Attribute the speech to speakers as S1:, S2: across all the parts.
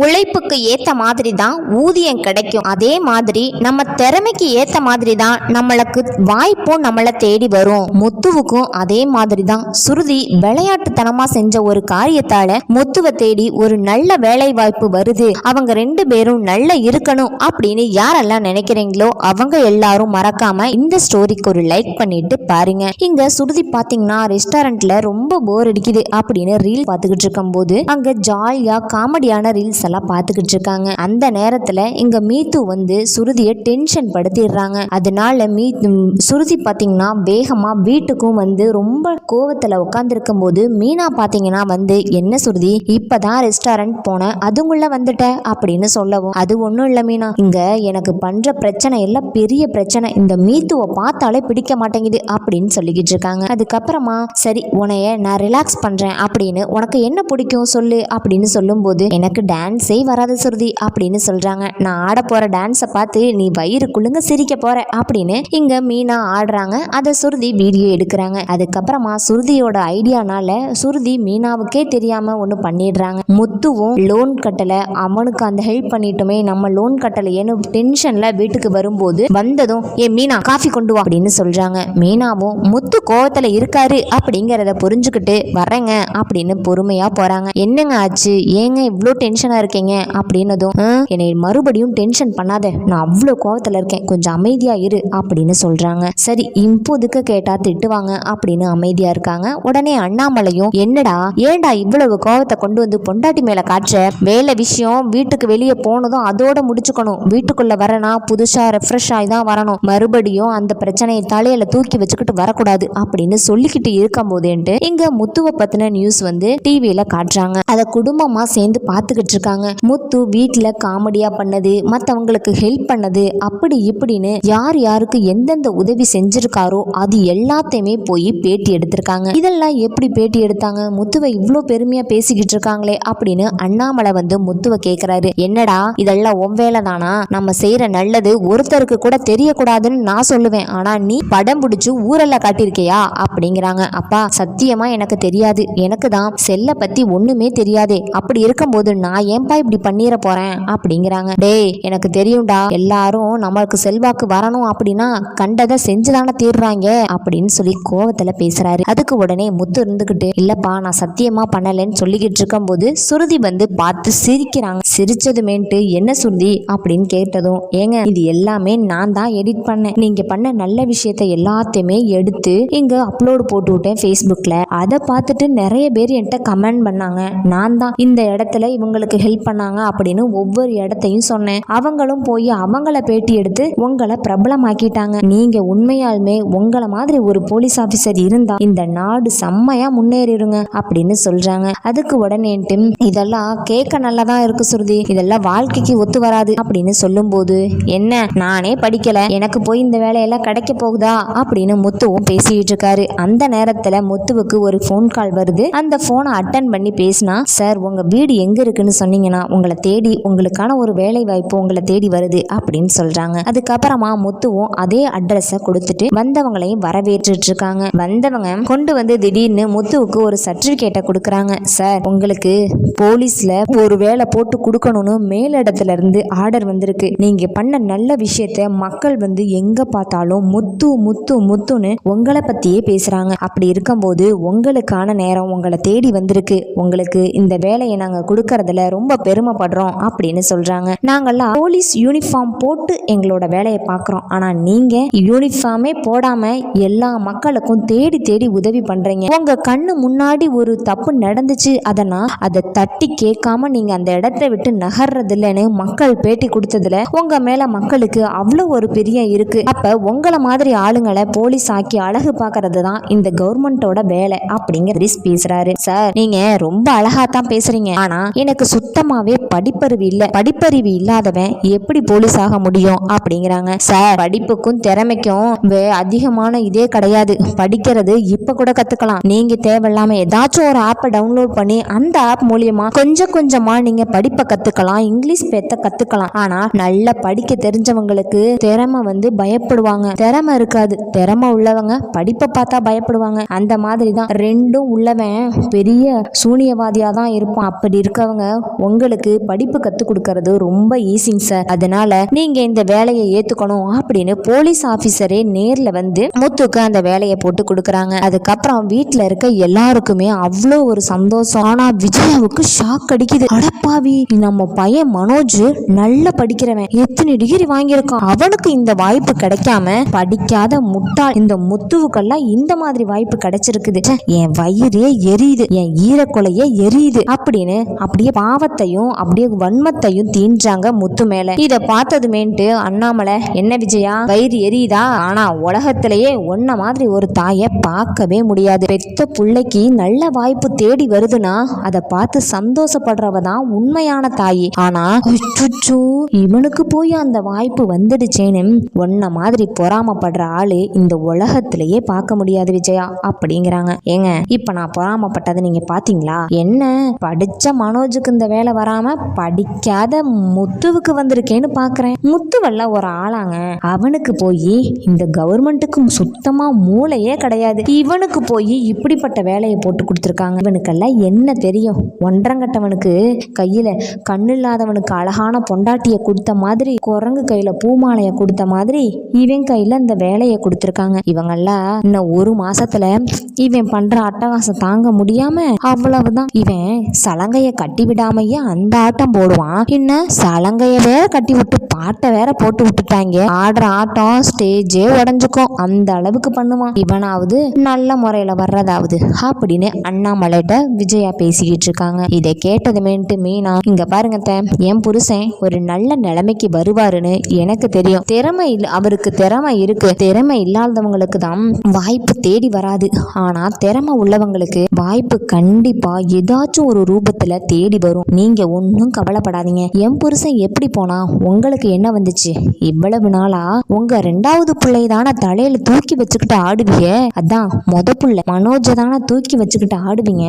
S1: உழைப்புக்கு ஏத்த மாதிரி தான் ஊதியம் கிடைக்கும். அதே மாதிரி நம்ம திறமைக்கு ஏத்த மாதிரி தான் நம்மளுக்கு வாய்ப்பும் நம்மளை தேடி வரும். முத்துவுக்கும் அதே மாதிரி தான் சுருதி விளையாட்டுத்தனமா செஞ்ச ஒரு காரியத்தால முத்துவை தேடி ஒரு நல்ல வேலை வாய்ப்பு வருது. அவங்க ரெண்டு பேரும் நல்லா இருக்கணும் அப்படின்னு யாரெல்லாம் நினைக்கிறீங்களோ அவங்க எல்லாரும் மறக்காம இந்த ஸ்டோரிக்கு ஒரு லைக் பண்ணிட்டு பாருங்க. இங்க சுருதி பாத்தீங்கன்னா ரெஸ்டாரண்ட்ல ரொம்ப போர் அடிக்குது அப்படின்னு ரீல் பார்த்துக்கிட்டு இருக்கும்போது அங்க ஜாலியா காமெடியான ரீல்ஸ் எல்லாம் பார்த்துக்கிட்டு இருக்காங்க. அந்த நேரத்தில் இங்கே மீத்து வந்து சுருதியை டென்ஷன் படுத்திடுறாங்க. அதனால மீ சுருதி பார்த்தீங்கன்னா வேகமாக வீட்டுக்கும் வந்து ரொம்ப கோவத்தில் உட்காந்துருக்கும் போது மீனா பார்த்தீங்கன்னா வந்து என்ன சுருதி இப்பதான் ரெஸ்டாரண்ட் போனேன் அதுங்குள்ள வந்துட்ட? அப்படின்னு சொல்லவும். அது ஒன்றும் இல்லை மீனா. இங்கே எனக்கு பண்ணுற பிரச்சனை எல்லாம் பெரிய பிரச்சனை. இந்த மீத்துவை பார்த்தாலே பிடிக்க மாட்டேங்குது. அப்படின்னு சொல்லிக்கிட்டு இருக்காங்க. அதுக்கப்புறமா சரி உனைய நான் ரிலாக்ஸ் பண்ணுறேன் அப்படின்னு உனக்கு என்ன பிடிக்கும்? சொல்லு. அப்படின்னு சொல்லும்போது எனக்கு டான்ஸ் வராது சுருதி அப்படின்னு சொல்றாங்க. நான் ஆட போற டான்ஸை பார்த்து நீ வயிறு குழுங்க சிரிக்க போற அப்படின்னு இங்க மீனா ஆடுறாங்க. அதை சுருதி வீடியோ எடுக்கிறாங்க. அதுக்கப்புறமா சுருதியோட ஐடியானால சுருதி மீனாவுக்கே தெரியாம ஒன்று பண்ணிடுறாங்க. முத்துவும் லோன் கட்டலை. அவனுக்கு அந்த ஹெல்ப் பண்ணிட்டோமே. நம்ம லோன் கட்டலையேன்னு டென்ஷன்ல வீட்டுக்கு வரும்போது வந்ததும் ஏ மீனா காஃபி கொண்டு வா அப்படின்னு சொல்றாங்க. மீனாவும் முத்து கோவத்துல இருக்காரு அப்படிங்கிறத புரிஞ்சுக்கிட்டு வரேங்க அப்படின்னு பொறுமையா போறாங்க. என்னங்க ஆச்சு? ஏங்க இவ்வளோ டென்ஷனா இருக்கீங்க அப்படின்னதும் என்னை மறுபடியும் டென்ஷன் பண்ணாத. நான் அவ்வளோ கோவத்துல இருக்கேன். கொஞ்சம் அமைதியாக இரு அப்படின்னு சொல்கிறாங்க சரி இப்போதுக்கு கேட்டால் திட்டுவாங்க அப்படின்னு அமைதியாக இருக்காங்க. உடனே அண்ணாமலையும் என்னடா ஏன்டா இவ்வளவு கோவத்தை கொண்டு வந்து பொண்டாட்டி மேலே காட்டுற வேலை விஷயம் வீட்டுக்கு வெளியே போனதும் அதோட முடிச்சுக்கணும். வீட்டுக்குள்ள வரனா புதுசாக ரெஃப்ரெஷ் ஆகி தான் வரணும். மறுபடியும் அந்த பிரச்சனையை தலையில தூக்கி வச்சுக்கிட்டு வரக்கூடாது அப்படின்னு சொல்லிக்கிட்டு இருக்கும் போதேன்ட்டு இங்க முத்துவை பத்தின நியூஸ் வந்து டிவியில காட்டுறாங்க. அதை குடும்பமா சேர்ந்து பார்த்துக்கிட்டு இருக்காங்க. முத்து வீட்டுல காமெடியா பண்ணது மத்தவங்களுக்கு ஹெல்ப் பண்ணது அப்படி இப்படின்னு யார் யாருக்கு எந்தெந்த உதவி செஞ்சிருக்காரோ அது எல்லாத்தையுமே போய் பேட்டி எடுத்திருக்காங்க. இதெல்லாம் எப்படி பேட்டி எடுத்தாங்க? முத்துவை இவ்வளோ பெருமையா பேசிக்கிட்டு இருக்காங்களே அப்படின்னு அண்ணாமலை வந்து முத்துவை கேக்குறாரு. என்னடா இதெல்லாம் ஒவ்வேளை தானா நம்ம செய்யற நல்லது ஒருத்தருக்கு கூட தெரியக்கூடாதுன்னு நான் சொல்லுவேன். ஆனா நீ படம் பிடிச்சு ஊரெல்லாம் காட்டியிருக்கியா? அப்படிங்கிறாங்க. அப்பா சத்தியமா எனக்கு தெரியாது. எனக்கு தான் செல்ல பத்தி ஒண்ணுமே தெரியாதே. அப்படி இருக்கும்போது நான் ஏன்பா இப்படி பண்ணிட போறேன்? அப்படிங்கிறாங்க. டேய் எனக்கு தெரியும்டா எல்லாரும் நம்மளுக்கு செல்வாக்கு வரணும் அப்படின்னா கண்டதை செஞ்சுதானே தீர்றாங்க அப்படின்னு சொல்லி கோவத்துல பேசுறாரு. அதுக்கு உடனே முத்து இருந்துகிட்டு இல்லப்பா நான் சத்தியமா பண்ணலைன்னு சொல்லிக்கிட்டு இருக்கும்போது சுருதி வந்து பார்த்து சிரிக்கிறாங்க. சிரிச்சதுமேன்ட்டு என்ன சுருதி? அப்படின்னு கேட்டதும் ஏங்க இது எல்லாமே நான் தான் எடிட் பண்ணேன். நீங்க பண்ண நல்ல விஷயத்த எல்லாத்தையுமே எடுத்து இங்க அப்லோடு போட்டு விட்டேன் ஃபேஸ்புக்ல அதை பார்த்துட்டு நிறைய பேர் என்கிட்ட கமெண்ட் பண்ணாங்க. நான் தான் இந்த இடத்துல இவங்களுக்கு ஹெல்ப் பண்ணாங்க அப்படின்னு ஒவ்வொரு இடத்தையும் சொன்னேன். அவங்களும் போய் அவங்கள பேட்டி எடுத்து உங்களை பிரபலமாக்கிட்டாங்க. நீங்க உண்மையாலுமே உங்களை மாதிரி ஒரு போலீஸ் ஆபீசர் இருந்தா இந்த நாடு செம்மையா முன்னேறிடுங்க அப்படின்னு சொல்றாங்க. அதுக்கு உடனேன்ட்டு இதெல்லாம் கேட்க நல்லதா இருக்கு சுருதி. இதெல்லாம் வாழ்க்கைக்கு ஒத்து வராது. அப்படின்னு சொல்லும்போது என்ன? நானே படிக்கல. எனக்கு போய் இந்த வேலையெல்லாம் கிடைக்க போகுதா? அப்படின்னு முத்துவும் பேசிட்டு இருக்காரு. அந்த நேரத்துல முத்துவுக்கு ஒரு ஃபோன் கால் வருது. அந்த போனை அட்டன் பண்ணி பேசினா சார் உங்க வீடு எங்க இருக்குன்னு சொன்னீங்கன்னா உங்களை தேடி உங்களுக்கான ஒரு வேலை வாய்ப்பு உங்களை தேடி வருது அப்படின்னு சொல்றாங்க. அதுக்கப்புறமா முத்துவும் அதே அட்ரஸை கொடுத்துட்டு வந்தவங்களையும் வரவேற்றுட்டு இருக்காங்க வந்தவங்க கொண்டு வந்து திடீர்னு முத்துவுக்கு ஒரு சர்டிபிகேட்டை கொடுக்குறாங்க. சார் உங்களுக்கு போலீஸ்ல ஒரு வேலை போட்டு கொடுக்கணும்னு மேலிடத்துல இருந்து ஆர்டர் வந்திருக்கு. நீங்க பண்ண நல்ல விஷயத்த மக்கள் வந்து எங்க பார்த்தாலும் முத்து முத்து முத்துன்னு உங்களை பத்தியே பேசுறாங்க. அப்படி இருக்கும்போது உங்களுக்கான நேரம் உங்களை தேடி வந்திருக்கு. உங்களுக்கு இந்த வேலையை நாங்க கொடுக்கறதுல ரொம்ப ரொம்ப பெருமைப்படுறோம் அப்படின்னு சொல்றாங்க. நாங்கெல்லாம் போலீஸ் யூனிஃபார்ம் போட்டு எங்களோட வேலையை பார்க்குறோம். ஆனா நீங்க யூனிஃபார்மே போடாம எல்லா மக்களுக்கும் தேடி தேடி உதவி பண்றீங்க. உங்க கண்ணு முன்னாடி ஒரு தப்பு நடந்துச்சு அதனா அதை தட்டி கேட்காம நீங்க அந்த இடத்த விட்டு நகர்றது இல்லைன்னு மக்கள் பேட்டி கொடுத்ததுல உங்க மேல மக்களுக்கு அவ்வளோ ஒரு பெரிய இருக்கு. அப்ப உங்களை மாதிரி ஆளுங்களை போலீஸ் ஆக்கி அழகு பார்க்கறது தான் இந்த கவர்மெண்டோட வேலை அப்படிங்கிற பேசுறாரு. சார் நீங்க ரொம்ப அழகா தான் பேசுறீங்க. ஆனா எனக்கு சுத்த சுத்தமாவே படிப்பறிவு இல்ல படிப்பறிவு இல்லாதவன் எப்படி போலீஸ் ஆக முடியும் அப்படிங்கிறாங்க. சார் படிப்புக்கும் திறமைக்கும் வே- அதிகமான இதே கிடையாது. படிக்கிறது இப்ப கூட கத்துக்கலாம். நீங்க தேவையில்லாம ஏதாச்சும் ஒரு ஆப்பை டவுன்லோட் பண்ணி அந்த ஆப் மூலியமா கொஞ்சம் கொஞ்சமா நீங்க படிப்பை கத்துக்கலாம் இங்கிலீஷ் பேத்த கத்துக்கலாம். ஆனா நல்லா படிக்க தெரிஞ்சவங்களுக்கு திறமை வந்து பயப்படுவாங்க. திறமை இருக்காது. திறமை உள்ளவங்க படிப்பை பார்த்தா பயப்படுவாங்க. அந்த மாதிரி தான் ரெண்டும் உள்ளவன் பெரிய சூனியவாதியா தான் இருப்பான். அப்படி இருக்கவங்க உங்களுக்கு படிப்பு கற்றுக் கொடுக்கறது ரொம்ப ஈஸிங் சார் அதனால நீங்க இந்த வேலையை ஏத்துக்கணும் அப்படின்னு போலீஸ் ஆபீசரே நேர்ல வந்து முத்துக்கு அந்த வேலையை போட்டு கொடுக்குறாங்க. அதுக்கப்புறம் வீட்டில் இருக்க எல்லாருக்குமே அவ்வளோ ஒரு சந்தோஷம். ஆனா விஜயாவுக்கு ஷாக் அடிக்குது. அடப்பாவி நம்ம பையன் மனோஜ் நல்ல படிக்கிறவன். எத்தனை டிகிரி வாங்கியிருக்கான்? அவனுக்கு இந்த வாய்ப்பு கிடைக்காம படிக்காத முட்டாள். இந்த முத்துவுக்கெல்லாம் இந்த மாதிரி வாய்ப்பு கிடைச்சிருக்குது. என் வயிறே எரியுது. என் ஈரக்கொலையே எரியுது. அப்படின்னு அப்படியே பாவத்தை பாவத்தையும் அப்படியே வன்மத்தையும் தீன்றாங்க முத்து மேல. இத பார்த்ததுமேன்ட்டு அண்ணாமலை என்ன விஜயா வயிறு எரியுதா? ஆனா உலகத்திலேயே ஒன்ன மாதிரி ஒரு தாயை பார்க்கவே முடியாது. பெத்த புள்ளைக்கு நல்ல வாய்ப்பு தேடி வருதுன்னா அதை பார்த்து சந்தோஷப்படுறவ தான் உண்மையான தாயி. ஆனா அச்சச்சோ, இவனுக்கு போய் அந்த வாய்ப்பு வந்துடுச்சேன்னு ஒன்ன மாதிரி பொறாமப்படுற ஆளு இந்த உலகத்திலேயே பார்க்க முடியாது விஜயா அப்படிங்கிறாங்க. ஏங்க இப்ப நான் பொறாமப்பட்டதை நீங்க பாத்தீங்களா என்ன படிச்ச மனோஜுக்கு இந்த வேலை வராம படிக்காத முத்துவுக்கு வந்திருக்கேன்னு பாக்குறேன். முத்துவல்ல ஒரு ஆளாங்க. அவனுக்கு போய் இந்த கவர்மெண்ட்டுக்கு சுத்தமா மூளையே கிடையாது. இவனுக்கு போய் இப்படிப்பட்ட வேலையை போட்டு கொடுத்துருக்காங்க. இவனுக்கெல்லாம் என்ன தெரியும்? ஒன்றங்கட்டவனுக்கு கையில கண்ணு இல்லாதவனுக்கு அழகான பொண்டாட்டிய கொடுத்த மாதிரி குரங்கு கையில பூமாலைய கொடுத்த மாதிரி இவன் கையில இந்த வேலையை கொடுத்துருக்காங்க. இவங்கெல்லாம் இன்னும் ஒரு மாசத்துல இவன் பண்ற அட்டகாசம் தாங்க முடியாம அவ்வளவுதான். இவன் சலங்கைய கட்டி விடாமையே அந்த ஆட்டம் போடுவான்? என்ன சலங்கைய வேற கட்டி விட்டு பாட்டை வேற போட்டு விட்டுட்டாங்க. ஆடுற ஆட்டம் ஸ்டேஜே உடஞ்சுக்கும். அந்த அளவுக்கு பண்ணுவான். இவனாவது நல்ல முறையில வர்றதாவது. அப்படின்னு அண்ணாமலைட்ட விஜயா பேசிக்கிட்டு இருக்காங்க. இதை கேட்டதுமேன்ட்டு மீனா இங்க பாருங்க என் புருஷன் ஒரு நல்ல நிலைமைக்கு வருவாருன்னு எனக்கு தெரியும். திறமை இல்ல அவருக்கு திறமை இருக்கு. திறமை இல்லாதவங்களுக்கு தான் வாய்ப்பு தேடி வராது. ஆனா திறமை உள்ளவங்களுக்கு வாய்ப்பு கண்டிப்பா ஏதாச்சும் ஒரு ரூபத்துல தேடி வரும். நீங்க ஒன்றும் கவலைப்படாதீங்க. என் புருஷன் எப்படி போனா உங்களுக்கு என்ன வந்துச்சு? இவ்வளவு நாளா உங்க ரெண்டாவது பிள்ளை தானே தலையில தூக்கி வச்சுக்கிட்டு ஆடுவீங்க? அதான் மொத புள்ள. மனோஜ தானே தூக்கி வச்சுக்கிட்டு ஆடுவீங்க?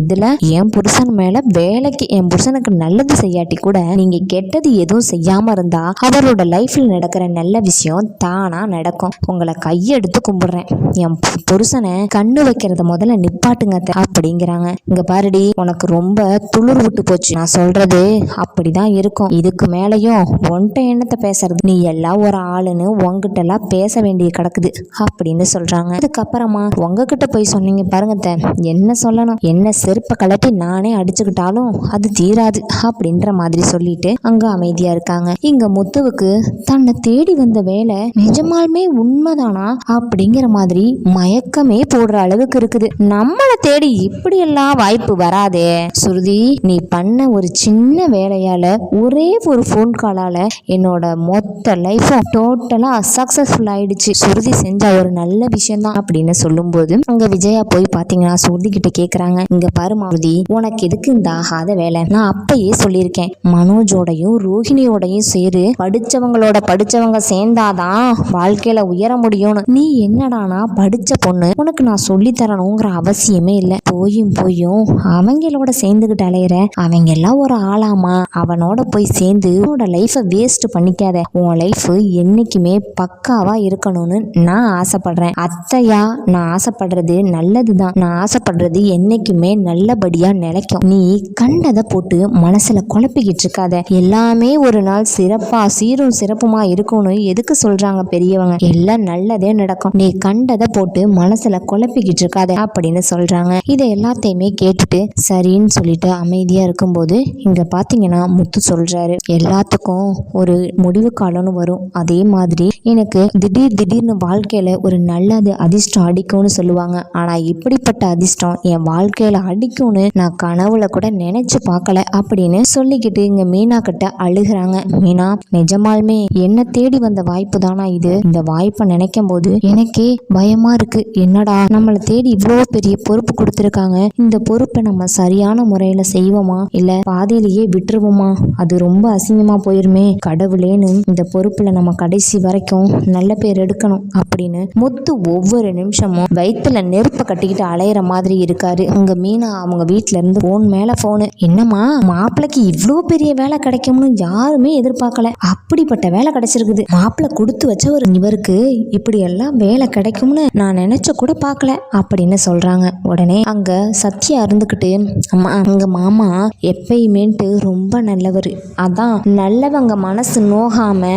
S1: இதுல என் புருஷன் மேல வேலைக்கு என் புருஷனுக்கு நல்லது செய்யாட்டி கூட நீங்க கெட்டது எதுவும் செய்யாம இருந்தா அவரோட லைஃப்ல நடக்கிற நல்ல விஷயம் தானா நடக்கும். உங்களை கையெடுத்து கும்பிடுறேன். என் புருஷனை கண்ணு வைக்கிறத முதல்ல நிப்பாட்டுங்க அப்படிங்கிறாங்க. இங்க பாருடி உனக்கு ரொம்ப துளிர் விட்டு போச்சு. நான் சொல்றது அப்படிதான் இருக்கும். இதுக்கு மேலையும் ஒன்ட்ட எண்ணத்தை பேசுறது? நீ எல்லாம் ஒரு ஆளுன்னு உங்ககிட்ட எல்லாம் பேச வேண்டிய கிடக்குது அப்படின்னு சொல்றாங்க. அதுக்கப்புறமா உங்ககிட்ட போய் சொன்னீங்க பாருங்க என்ன சொல்லணும்? என்ன செருப்பை கலட்டி நானே அடிச்சுக்கிட்டாலும் அது தீராது அப்படின்ற மாதிரி சொல்லிட்டு அங்க அமைதியா இருக்காங்க. இங்க முத்துவுக்கு தன்னை தேடி வந்த வேலை நிஜமாலுமே உண்மைதானா அப்படிங்கிற மாதிரி மயக்கமே போடுற அளவுக்கு இருக்குது. நம்மளை தேடி இப்படி எல்லாம் வாய்ப்பு வராதே. சுருதி நீ பண்ண ஒரு சின்ன வேலையால ஒரே ஒரு ஃபோன் காலால என்னோட மொத்த லைஃப்பும் டோட்டலா சக்ஸஸ்ஃபுல் ஆயிடுச்சு. சுருதி செஞ்ச ஒரு நல்ல விஷயம்தான் அப்படின்னு சொல்லும்போது அங்க விஜயா போய் பாத்தீங்கன்னா சுருதி கிட்ட கேக்குறாங்க. இங்க பாரு மாருதி உனக்கு எதுக்கு இந்த ஆகாத வேலை? நான் அப்பயே சொல்லியிருக்கேன். மனோஜோடையும் ரோஹிணியோடையும் சேரு படிச்சவங்களோட படிச்சவங்க சேர்ந்தாதான் வாழ்க்கையில உயர முடியும்னு. நீ என்னடானா படிச்ச பொண்ணு? உனக்கு நான் சொல்லி தரணுங்கிற அவசியமே இல்லை. போயும் போயும் அவங்களோட சேர்ந்துக்கிட்டு அலையிற அவங்க எல்லாம் ஒரு ஆளாமா அவனோட போய் சேர்ந்து உன்னோட லைஃபை வேஸ்ட் பண்ணிக்காத. உன் லைஃப் என்னைக்குமே பக்காவா இருக்கணும்னு நான் ஆசைப்படுறேன். அத்தையா நான் ஆசைப்படுறது நல்லதுதான். நான் ஆசைப்படுறது என்னைக்குமே நல்லபடியா நிலைக்கும். நீ கண்டதை போட்டு மனசுல குழப்பிக்கிட்டு இருக்காத. எல்லாமே ஒரு நாள் சிறப்பா சீரும் சிறப்புமா இருக்கும்னு எதுக்கு சொல்றாங்க பெரியவங்க? எல்லாம் நல்லதே நடக்கும். நீ கண்டதை போட்டு மனசுல குழப்பிக்கிட்டு இருக்காத அப்படின்னு சொல்றாங்க. இதை எல்லாத்தையுமே கேட்டுட்டு சரின்னு சொல்லிட்டு அமைதியா பார்க்கும்போது இங்கே பார்த்தீங்கன்னா முத்து சொல்கிறாரு எல்லாத்துக்கும் ஒரு முடிவு காலம்னு வரும். அதே மாதிரி எனக்கு திடீர் திடீர்னு வாழ்க்கையில் ஒரு நல்லது அதிர்ஷ்டம் அடிக்கும்னு சொல்லுவாங்க. ஆனால் இப்படிப்பட்ட அதிர்ஷ்டம் என் வாழ்க்கையில் அடிக்கும்னு நான் கனவுல கூட நினைச்சு பார்க்கல அப்படின்னு சொல்லிக்கிட்டு இங்கே மீனா கிட்ட அழுகுறாங்க. மீனா நிஜமாலுமே என்ன தேடி வந்த வாய்ப்பு தானா இது? இந்த வாய்ப்பை நினைக்கும் போது எனக்கே பயமா இருக்கு. என்னடா நம்மளை தேடி இவ்வளோ பெரிய பொறுப்பு கொடுத்துருக்காங்க. இந்த பொறுப்பை நம்ம சரியான முறையில் செய்வோமா? இல்ல பாதியிலேயே விட்டுருவோமா? அது ரொம்ப அசிங்கமா போயிருமே. கடவுளேன்னு இந்த பொறுப்புல நம்ம கடைசி வரைக்கும் நல்ல பேர் எடுக்கணும் அப்படின்னு முத்து ஒவ்வொரு நிமிஷமும் வயிற்றுல நெருப்பை கட்டிக்கிட்டு அலையிற மாதிரி இருக்காரு. உங்க மீனா அவங்க வீட்டுல இருந்து போன் மேல போனு என்னம்மா மாப்பிள்ளைக்கு இவ்வளோ பெரிய வேலை கிடைக்கும்னு யாருமே எதிர்பார்க்கல. அப்படிப்பட்ட வேலை கிடைச்சிருக்குது. மாப்பிள்ளை கொடுத்து வச்ச ஒரு இவருக்கு இப்படி எல்லாம் வேலை கிடைக்கும்னு நான் நினைச்ச கூட பார்க்கல அப்படின்னு சொல்றாங்க. உடனே அங்க சத்யா இருந்துக்கிட்டு அம்மா அங்க மாமா எப்பயுமேன்ட்டு ரொம்ப நல்லவர். அதான் நல்லவங்க மனசு நோகாம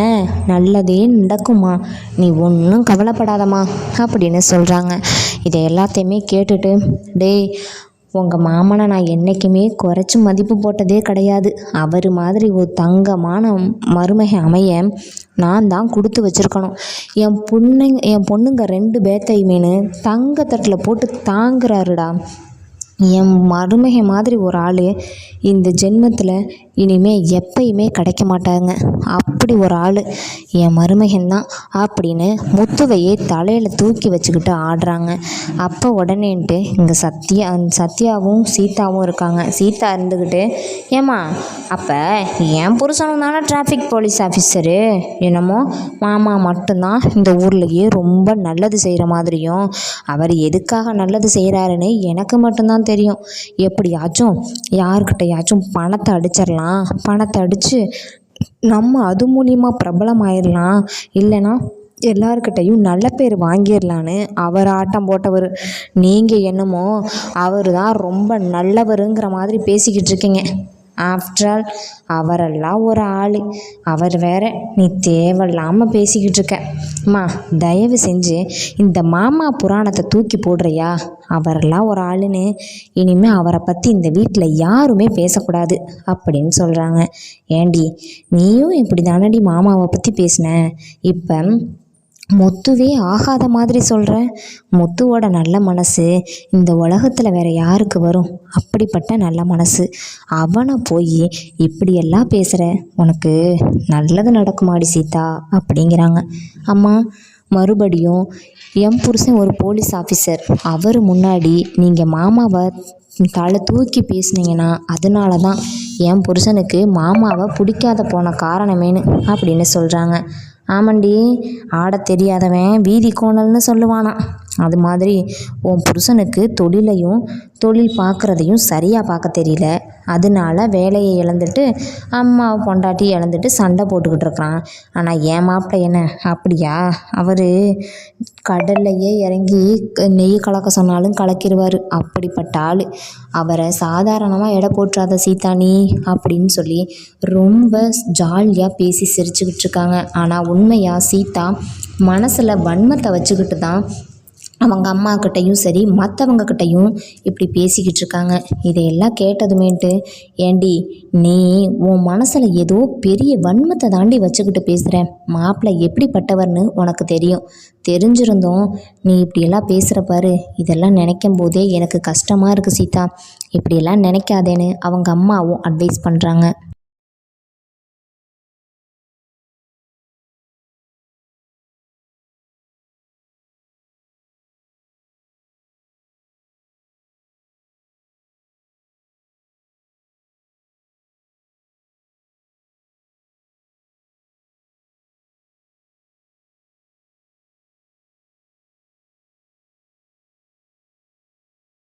S1: நல்லதே நடக்குமா? நீ ஒன்றும் கவலைப்படாதம்மா அப்படின்னு சொல்கிறாங்க இதை எல்லாத்தையுமே கேட்டுட்டு டேய் உங்கள் மாமனை நான் என்றைக்குமே குறைச்சி மதிப்பு போட்டதே கிடையாது. அவர் மாதிரி ஒரு தங்கமான மருமகை அமைய நான் தான் கொடுத்து வச்சுருக்கணும். என் பொண்ணுங்க என் பொண்ணுங்க ரெண்டு பேத்தையுமேனு தங்கத்தட்டில் போட்டு தாங்குறாருடா. என் மருமகை மாதிரி ஒரு ஆள் இந்த ஜென்மத்தில் இனிமே எப்பயுமே கிடைக்க மாட்டாங்க. அப்படி ஒரு ஆள் என் மருமகன் தான் அப்படின்னு முத்துவையே தலையில் தூக்கி வச்சுக்கிட்டு ஆடுறாங்க. அப்போ உடனேன்ட்டு இங்கே சத்யா சத்யாவும் சீதாவும் இருக்காங்க. சீதா இருந்துக்கிட்டு ஏம்மா அப்போ என் புருஷனும் தானே டிராஃபிக் போலீஸ் ஆஃபீஸரு என்னமோ மாமா மட்டும்தான் இந்த ஊர்லேயே ரொம்ப நல்லது செய்கிற மாதிரியும் அவர் எதுக்காக நல்லது செய்கிறாருன்னு எனக்கு மட்டும்தான் தெரியும். எப்படியாச்சும் யாருக்கிட்டையாச்சும் பணத்தை அடிச்சிடலாம். பணத்தை அடித்து நம்ம அது மூலியமாக பிரபலம் ஆயிடலாம் இல்லைன்னா எல்லாருக்கிட்டையும் நல்ல பேர் வாங்கிடலான்னு அவர் ஆட்டம் போட்டவர் நீங்கள் என்னமோ அவர் தான் ரொம்ப நல்லவருங்கிற மாதிரி பேசிக்கிட்டு இருக்கீங்க ஆஃப்டர் ஆல் அவரெல்லாம் ஒரு ஆள். அவர் வேற நீ தேவையில்லாமல் பேசிக்கிட்டு இருக்க அம்மா தயவு செஞ்சு இந்த மாமா புராணத்தை தூக்கி போடுறியா? அவரெல்லாம் ஒரு ஆளுன்னு. இனிமேல் அவரை பற்றி இந்த வீட்டில் யாருமே பேசக்கூடாது அப்படின்னு சொல்கிறாங்க ஏண்டி நீயும் இப்படி தானடி மாமாவை பற்றி பேசின? இப்போ முத்துவே ஆகாத மாதிரி சொல்கிற முத்துவோட நல்ல மனசு இந்த உலகத்தில் வேற யாருக்கு வரும்? அப்படிப்பட்ட நல்ல மனசு. அவனை போய் இப்படியெல்லாம் பேசுகிற உனக்கு நல்லது நடக்குமாடி சீதா அப்படிங்கிறாங்க. அம்மா மறுபடியும் என் புருஷன் ஒரு போலீஸ் ஆஃபீஸர் அவர் முன்னாடி நீங்கள் மாமாவை தலை தூக்கி பேசுனீங்கன்னா அதனால தான் என் புருஷனுக்கு மாமாவை பிடிக்காத போன காரணமேனு அப்படின்னு சொல்கிறாங்க ஆமாண்டி ஆடத் தெரியாதவன் வீதி கோணல்னு சொல்லுவானாம். அது மாதிரி உன் புருஷனுக்கு தொழிலையும் தொழில் பார்க்குறதையும் சரியாக பார்க்க தெரியல. அதனால வேலையை இழந்துட்டு அம்மா பொண்டாட்டி இழந்துட்டு சண்டை போட்டுக்கிட்டு இருக்கிறான். ஆனால் என் மாப்பிள்ள என்ன? அப்படியா? அவர் கடல்லையே இறங்கி க- நெய் கலக்க சொன்னாலும் கலக்கிடுவார் அப்படிப்பட்ட ஆள். அவரை சாதாரணமாக எடை போட்டுறாத சீதா நீ அப்படின்னு சொல்லி ரொம்ப ஜாலியாக பேசி சிரிச்சுக்கிட்டு இருக்காங்க. ஆனால் உண்மையாக சீதா மனசில் வன்மத்தை வச்சுக்கிட்டு தான் அவங்க அம்மாக்கிட்டையும் சரி மற்றவங்கக்கிட்டையும் இப்படி பேசிக்கிட்டு இருக்காங்க இதையெல்லாம் கேட்டதுமேன்ட்டு ஏண்டி நீ உன் மனசில் ஏதோ பெரிய வன்மத்தை தாண்டி வச்சுக்கிட்டு பேசுகிற மாப்பிள்ளை எப்படிப்பட்டவர்னு உனக்கு தெரியும். தெரிஞ்சிருந்தோம் நீ இப்படியெல்லாம் பேசுகிற பாரு. இதெல்லாம் நினைக்கும் போதே எனக்கு கஷ்டமாக இருக்குது சீதா. இப்படியெல்லாம் நினைக்காதேன்னு அவங்க அம்மாவும் அட்வைஸ் பண்ணுறாங்க